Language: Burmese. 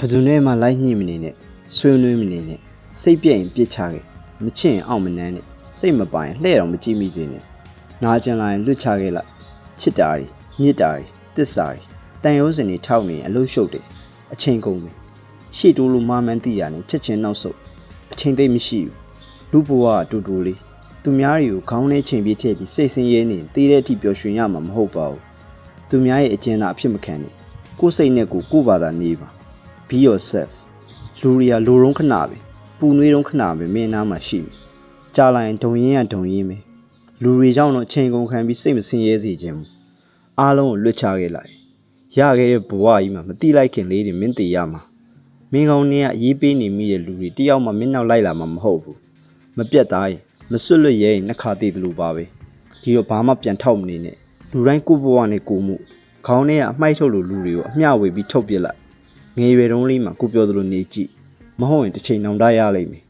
ဘယ်သူနဲ့မှလိုက်ညှိမနေနဲ့ဆွေးနွေးမနေနဲ့စိတ်ပြည့်ရင်ပြစ်ချခဲ့မချင့်ရင်အောင်မနှမ်းနဲ့စိတ်မပိုင်လှဲ့တော့မကြည့်မိစေနဲ့နာကျင်လာရင်လွတ်ချခဲ့လိုက်ချစ်တာတွေမြစ်တာတွေတစ္ဆာတွေတန်ရိုးစင်တွေထောက်နေရင်အလို့ရှုပ်တယ်အချိန်ကုန်တယ်ရှေ့တိုးလို့မာမန်းတိရတယ်ချက်ချင်းနောက်ဆုတ်အချိန်သိမ့်မရှိဘူးလူဘဝကတူတူလေးသူများတွေကိုခေါင်းထဲချိန်ပြီးထည့်ပြီးစိတ်ဆင်းရဲနေတေးတဲ့အထိပျော်ရွှင်ရမှာမဟုတ်ပါဘူးသူများရဲ့အကျဉ်းသာအဖြစ်မခံနဲ့ကိုယ်စိတ်နဲ့ကိုယ်ကိုယ်ဘာသာနေပါ be yourself လူရီယာလိုရုံးခဏပဲပူနွေးရုံးခဏပဲမင်းနားမှာရှိပြီကြာလာရင်ဒုံရင်ရဒုံရင်ပဲလူတွေကြောင့်တော့အချိန်ကုန်ခံပြီးစိတ်မဆင်းရဲစေခြင်းဘူးအားလုံးကိုလွတ်ချခဲ့လိုက်ရခဲ့တဲ့ဘဝကြီးမှာမတိလိုက်ခင်လေးတွေမင်းတည်ရမှာမင်းကောင်းနေကအရေးပေးနေမိတဲ့လူတွေတယောက်မှမင်းနောက်လိုက်လာမှာမဟုတ်ဘူးမပြတ်သားရင်မစွတ်လွတ်ရဲရင်နှစ်ခါတည်တယ်လို့ပါပဲဒီတော့ဘာမှပြန်ထောက်မနေနဲ့လူတိုင်းကိုယ့်ဘဝနဲ့ကိုယ်မှုခေါင်းထဲကအမှိုက်ထုတ်လို့လူတွေကိုအမျှဝေပြီးထုတ်ပစ်လိုက် ငယ်ရွယ်တုန်းလေးမှာကိုပြောသလိုနေကြည့်မဟုတ်ရင်တစ်ချိန်နောင်တရရလိမ့်မယ်